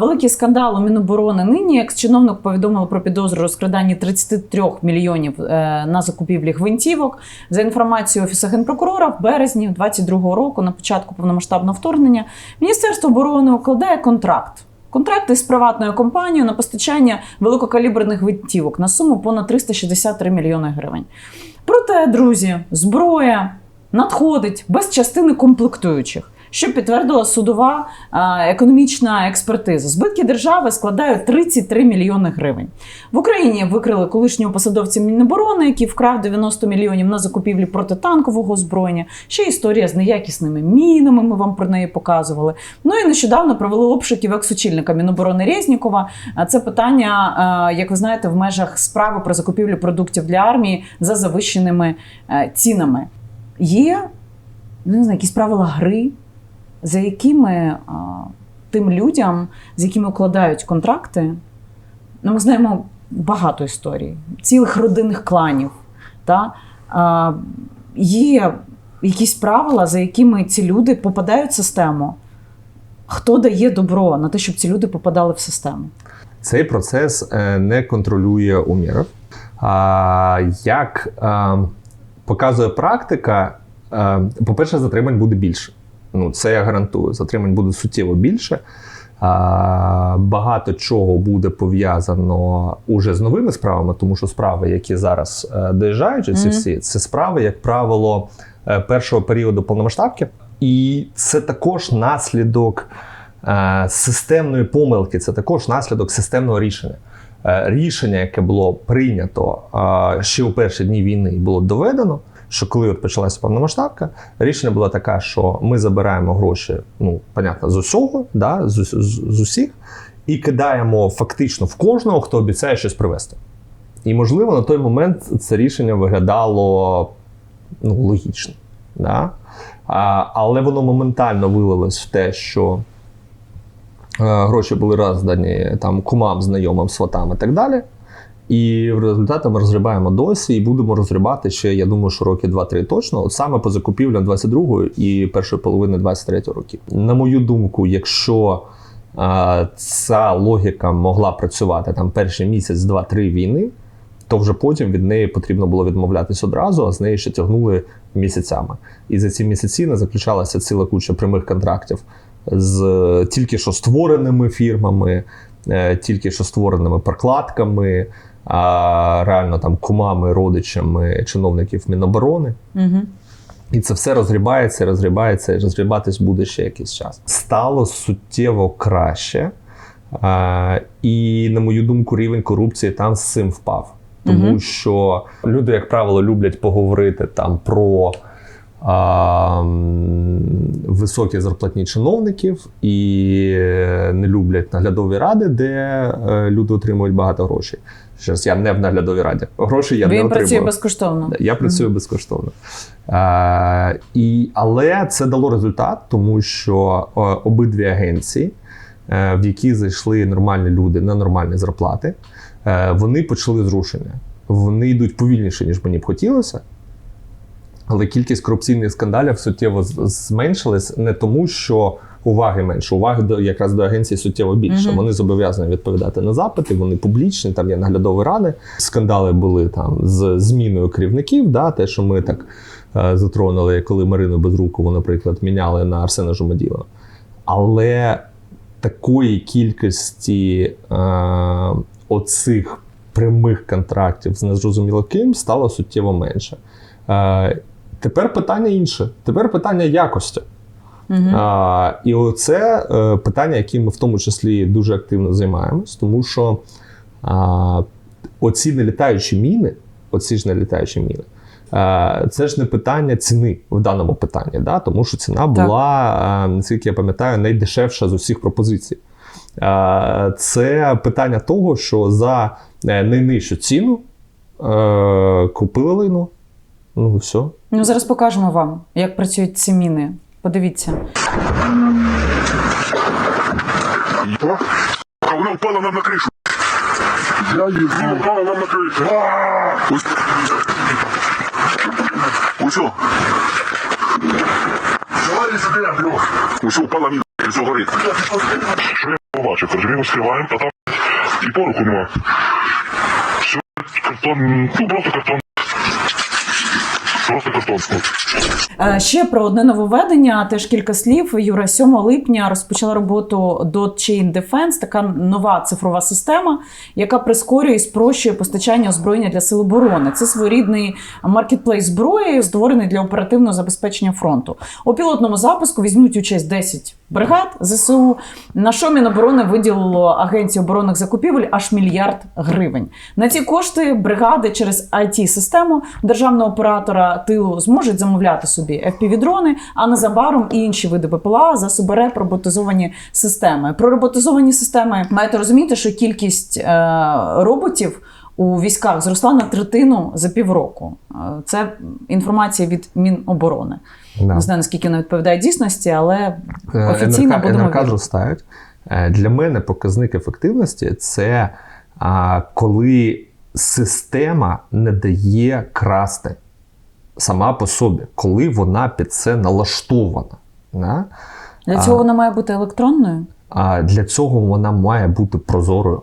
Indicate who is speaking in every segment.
Speaker 1: Великий скандал у Міноборони нині. Екс-чиновник повідомив про підозру розкраданні 33 мільйонів е, на закупівлі гвинтівок. За інформацією Офісу генпрокурора, в березні 22-го року, на початку повномасштабного вторгнення, Міністерство оборони укладає контракт. Контракти з приватною компанією на постачання великокаліберних гвинтівок на суму понад 363 мільйони гривень. Проте, друзі, зброя надходить без частини комплектуючих, що підтвердила судова економічна експертиза. Збитки держави складають 33 мільйони гривень. В Україні викрили колишнього посадовця Міноборони, який вкрав 90 мільйонів на закупівлі протитанкового озброєння. Ще історія з неякісними мінами. Ми вам про неї показували. Ну і нещодавно провели обшуків екс-очільника Міноборони Резнікова. Це питання, як ви знаєте, в межах справи про закупівлю продуктів для армії за завищеними е, цінами. Є ну, не знаю, якісь правила гри, за якими тим людям, з якими укладають контракти, ну, ми знаємо багато історій, цілих родинних кланів. Та? Є якісь правила, за якими ці люди попадають в систему. Хто дає добро на те, щоб ці люди попадали в систему?
Speaker 2: Цей процес е, не контролює Умєров. Як е, показує практика, е, по-перше, затримань буде більше. Ну, це я гарантую. Затримань буде суттєво більше. А, багато чого буде пов'язано уже з новими справами, тому що справи, які зараз е, доїжджають, ці всі, це справи, як правило, е, першого періоду повномасштабки. І це також наслідок е, системної помилки, це також наслідок системного рішення. Рішення, яке було прийнято ще у перші дні війни, було доведено, що коли от почалася повномасштабка, рішення було таке, що ми забираємо гроші, ну, понятно, з усього, да, з, з, з усіх, і кидаємо фактично в кожного, хто обіцяє щось привезти. І, можливо, на той момент це рішення виглядало ну, логічно. Да? А, але воно моментально вилилось в те, що е, гроші були роздані там кумам, знайомим, сватам і так далі. І в результаті ми розгрібаємо досі і будемо розгрібати ще, я думаю, що роки 2-3 точно, от саме по закупівлям 22-ї і першої половини 23-го років. На мою думку, якщо е, ця логіка могла працювати там перший місяць, два-три війни, то вже потім від неї потрібно було відмовлятись одразу, а з неї ще тягнули місяцями. І за ці місяці не заключалася ціла куча прямих контрактів з е, тільки що створеними фірмами, тільки що створеними прокладками, а реально там кумами, родичами чиновників Міноборони.
Speaker 1: Угу.
Speaker 2: І це все розгрібається, розгрібається, і розгрібатись буде ще якийсь час. Стало суттєво краще. А, і, на мою думку, рівень корупції там з цим впав. Тому
Speaker 1: Мгм.
Speaker 2: що люди, як правило, люблять поговорити там про високі зарплатні чиновників і не люблять наглядові ради, де е, люди отримують багато грошей. Ще раз, я не в наглядовій раді. Гроші я не
Speaker 1: Він
Speaker 2: отримую.
Speaker 1: працює безкоштовно.
Speaker 2: Я працюю безкоштовно. Е, і, але це дало результат, тому що е, обидві агенції, в які зайшли нормальні люди на нормальні зарплати, вони почали зрушення. Вони йдуть повільніше, ніж мені б хотілося. Але кількість корупційних скандалів суттєво зменшилась не тому, що уваги менше, уваги до якраз до агенції суттєво більше.
Speaker 1: Мгм.
Speaker 2: Вони зобов'язані відповідати на запити, вони публічні, там є наглядові ради. Скандали були там з зміною керівників. Да, те, що ми так е, затронули, коли Марину Безрукову, наприклад, міняли на Арсена Жумаділа. Але такої кількості е, оцих прямих контрактів з незрозуміло ким стало суттєво менше. Е, тепер питання інше. Тепер питання якості.
Speaker 1: Угу.
Speaker 2: А, і оце е, питання, яким ми в тому числі дуже активно займаємось, тому що а, оці нелітаючі міни, оці ж нелітаючі міни, е, це ж не питання ціни в даному питанні, да? тому що ціна була, наскільки я пам'ятаю, найдешевша з усіх пропозицій. Е, Це питання того, що за е, найнижчу ціну е, купили лайно. Ну, все.
Speaker 1: Ну, зараз покажемо вам, як працюють ці міни. Подивіться.
Speaker 3: Что? А Она упала нам на крышу. Я ебу. упала нам на крышу. Ус- Усё. Давай сюди, блядь. Усё, упала мина. Все горит. Що я бував? бачив. Короче, ми скриваємо, а там і пороху нема. Все, картон, ну просто картон.
Speaker 1: Ще про одне нововведення, теж кілька слів. Юра 7 липня розпочала роботу Chain Defense, така нова цифрова система, яка прискорює і спрощує постачання озброєння для сил оборони. Це своєрідний маркетплейс зброї, створений для оперативного забезпечення фронту. У пілотному запуску візьмуть участь 10 бригад ЗСУ. На що Міноборони виділило Агенції оборонних закупівель аж мільярд гривень. На ці кошти бригади через it систему державного оператора тилу зможуть замовляти собі FPV-дрони, а незабаром і інші види БПЛА, засоби РЕП, роботизовані системи. Про роботизовані системи маєте розуміти, що кількість е, роботів. У військах зросла на третину за півроку. Е, Це інформація від Міноборони.
Speaker 2: Да.
Speaker 1: Не знаю наскільки вона відповідає дійсності, але
Speaker 2: Е,
Speaker 1: офіційно
Speaker 2: НРК,
Speaker 1: будемо
Speaker 2: НРК зростають. Для мене показник ефективності це коли система не дає красти сама по собі, коли вона під це налаштована. Да?
Speaker 1: Для
Speaker 2: А.
Speaker 1: цього вона має бути електронною.
Speaker 2: А для цього вона має бути прозорою.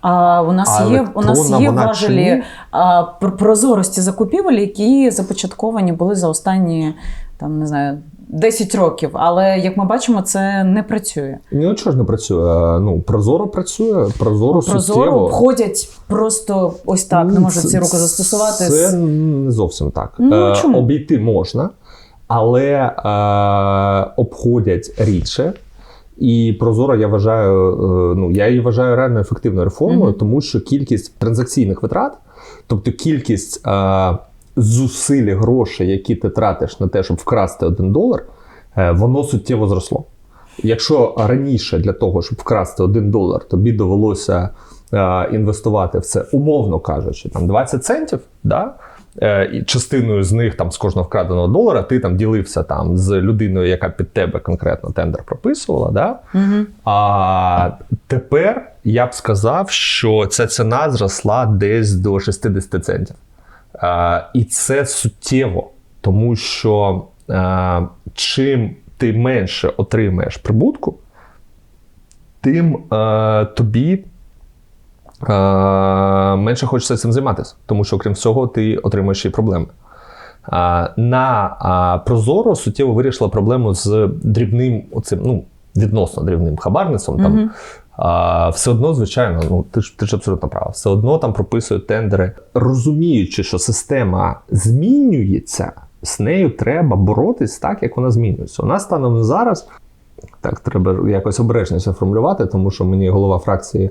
Speaker 1: А у нас
Speaker 2: А
Speaker 1: є у нас є важелі а, прозорості закупівель, які започатковані були за останні там не знаю 10 років. Але як ми бачимо, це не працює.
Speaker 2: Ну чого ж не працює? Е, Ну, прозоро працює, прозоро,
Speaker 1: Прозоро
Speaker 2: суттєво.
Speaker 1: обходять просто ось так, не
Speaker 2: Ну,
Speaker 1: можуть ці руки застосувати.
Speaker 2: Це не зовсім так.
Speaker 1: Ну,
Speaker 2: Е,
Speaker 1: чому?
Speaker 2: Обійти можна, але е, обходять рідше. І Прозоро я вважаю, е, ну я її вважаю реально ефективною реформою,
Speaker 1: Мгм.
Speaker 2: тому що кількість транзакційних витрат, тобто кількість е, зусиль грошей, які ти тратиш на те, щоб вкрасти один долар, е, воно суттєво зросло. Якщо раніше для того, щоб вкрасти один долар, тобі довелося е, інвестувати в це, умовно кажучи, там 20 центів, да? Е, і частиною з них там з кожного вкраденого долара ти там ділився там з людиною, яка під тебе конкретно тендер прописувала. Да?
Speaker 1: Угу.
Speaker 2: А тепер я б сказав, що ця ціна зросла десь до 60 центів. А, і це суттєво, тому що а, чим ти менше отримаєш прибутку, тим а, тобі менше хочеться цим займатися, тому що, крім всього, ти отримуєш і проблеми. На Прозоро суттєво вирішила проблему з дрібним, оцим, ну, відносно дрібним хабарництвом. Там, а, все одно, звичайно, ну ти ж ти ж абсолютно права. Все одно там прописують тендери, розуміючи, що система змінюється, з нею треба боротись так, як вона змінюється. У нас станом на зараз так треба якось обережніше формулювати, тому що мені голова фракції.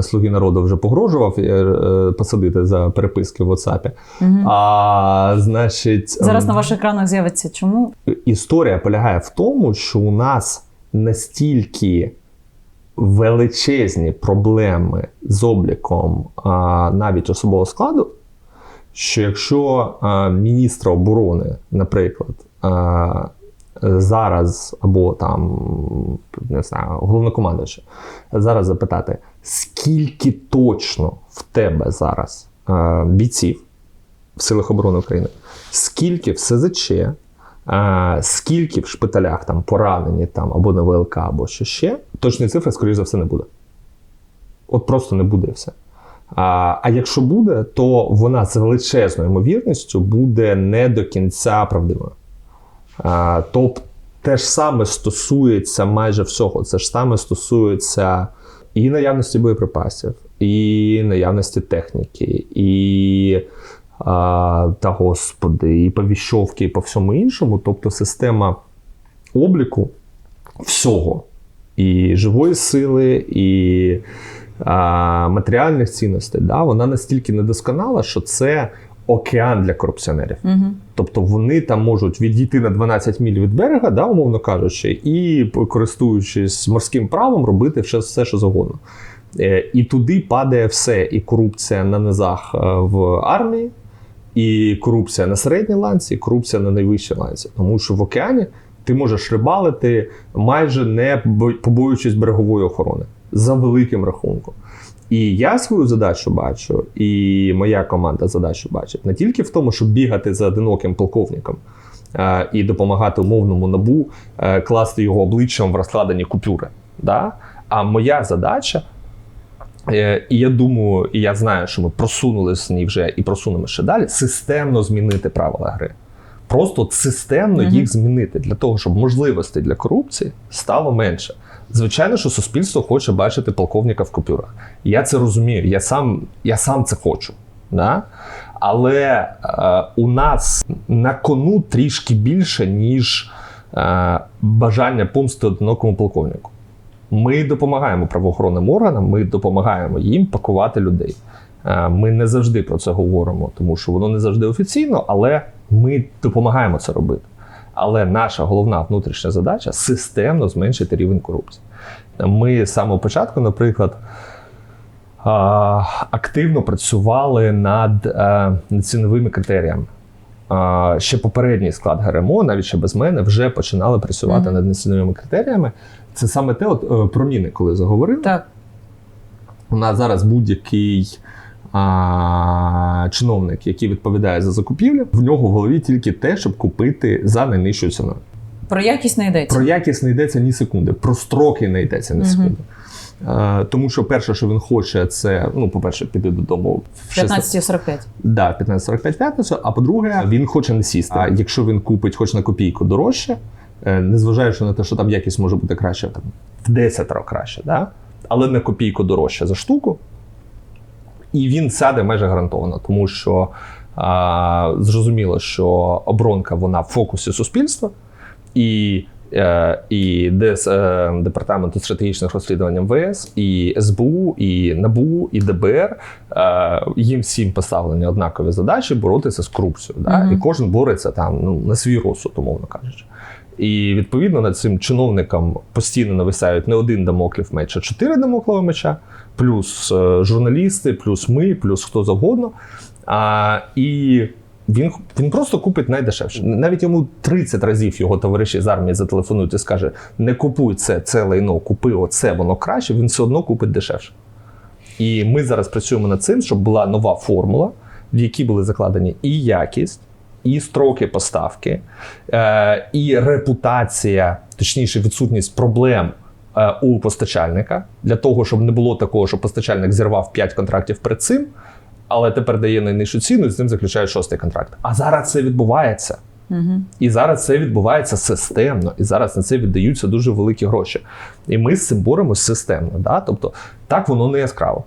Speaker 2: Слуги народу вже погрожував е, посадити за переписки в WhatsApp.
Speaker 1: Угу.
Speaker 2: А значить,
Speaker 1: Зараз
Speaker 2: ем,
Speaker 1: на ваших екранах з'явиться чому?
Speaker 2: історія полягає в тому, що у нас настільки величезні проблеми з обліком а, навіть особового складу, що якщо а, міністра оборони, наприклад, а, зараз або там не знаю, головнокомандуюча, зараз запитати, скільки точно в тебе зараз а, бійців в силах оборони України, скільки в СЗЧ, а, скільки в шпиталях там поранені там, або на ВЛК, або що ще, точної цифри, скоріш за все, не буде. От просто не буде все. А, а якщо буде, то вона з величезною ймовірністю буде не до кінця правдивою. Тобто, те ж саме стосується майже всього. Це ж саме стосується і наявності боєприпасів, і наявності техніки, і а, та господи, і повіщовки, і по всьому іншому. Тобто система обліку всього, і живої сили, і а, матеріальних цінностей, да, вона настільки недосконала, що це океан для корупціонерів.
Speaker 1: Угу.
Speaker 2: Тобто вони там можуть відійти на 12 міль від берега, да, умовно кажучи, і користуючись морським правом, робити все, все що завгодно. Е, І туди падає все: і корупція на низах е, в армії, і корупція на середній ланці, і корупція на найвищій ланці. Тому що в океані ти можеш рибалити майже не побоюючись берегової охорони за великим рахунком. І я свою задачу бачу, і моя команда задачу бачить не тільки в тому, щоб бігати за одиноким полковником е, і допомагати умовному набу е, класти його обличчям в розкладені купюри. Да? А моя задача, е, і я думаю, і я знаю, що ми просунулися в ній вже і просунемо ще далі, системно змінити правила гри. Просто системно їх змінити для того, щоб можливостей для корупції стало менше. Звичайно, що суспільство хоче бачити полковника в купюрах. Я це розумію. Я сам, я сам це хочу. Да? Але е, у нас на кону трішки більше, ніж е, бажання помсти одинокому полковнику. Ми допомагаємо правоохоронним органам, ми допомагаємо їм пакувати людей. Е, Ми не завжди про це говоримо, тому що воно не завжди офіційно, але ми допомагаємо це робити. Але наша головна внутрішня задача системно зменшити рівень корупції. Ми з самого початку, наприклад, активно працювали над, е, ціновими критеріями. Ще попередній склад ГРМО, навіть ще без мене, вже починали працювати
Speaker 1: Мгм.
Speaker 2: над неціновими критеріями. Це саме те, от е, про міни, коли заговорив.
Speaker 1: Так.
Speaker 2: У нас зараз будь-який а, чиновник, який відповідає за закупівлю, в нього в голові тільки те, щоб купити за найнижчою ціною.
Speaker 1: Про якість не йдеться.
Speaker 2: Про якість не йдеться ні секунди, про строки не йдеться ні
Speaker 1: Мгм.
Speaker 2: секунди. Е, тому що перше, що він хоче, це ну, по-перше, піти додому в 16
Speaker 1: 15.45.
Speaker 2: Да, 15.45 п'ятницю. А по-друге, він хоче не сісти. А якщо він купить хоч на копійку дорожче, е, незважаючи на те, що там якість може бути краще, там в 10 разів краще, да? але на копійку дорожче за штуку. І він сяде майже гарантовано, тому що а, зрозуміло, що оборонка вона в фокусі суспільства, і, е, і ДС, е, департаменту стратегічних розслідувань МВС, і СБУ, і НАБУ, і ДБР е, їм всім поставлені однакові задачі боротися з корупцією. Да?
Speaker 1: Мгм.
Speaker 2: І кожен бореться там ну, на свій розсуд, умовно кажучи. І відповідно над цим чиновникам постійно нависають не один дамоклів меч, а чотири дамоклові меча, плюс е, журналісти, плюс ми, плюс хто завгодно. А, і він, він просто купить найдешевше. Навіть йому 30 разів його товариші з армії зателефонують і скаже: не купуй це, це лайно, купи оце, воно краще, він все одно купить дешевше. І ми зараз працюємо над цим, щоб була нова формула, в якій були закладені і якість, і строки поставки, е, і репутація, точніше, відсутність проблем е, у постачальника для того, щоб не було такого, що постачальник зірвав 5 контрактів перед цим, але тепер дає найнижчу ціну і з ним заключає шостий контракт. А зараз це відбувається.
Speaker 1: Угу.
Speaker 2: І зараз це відбувається системно, і зараз на це віддаються дуже великі гроші. І ми з цим боремось системно. Да? Тобто, так воно не яскраво.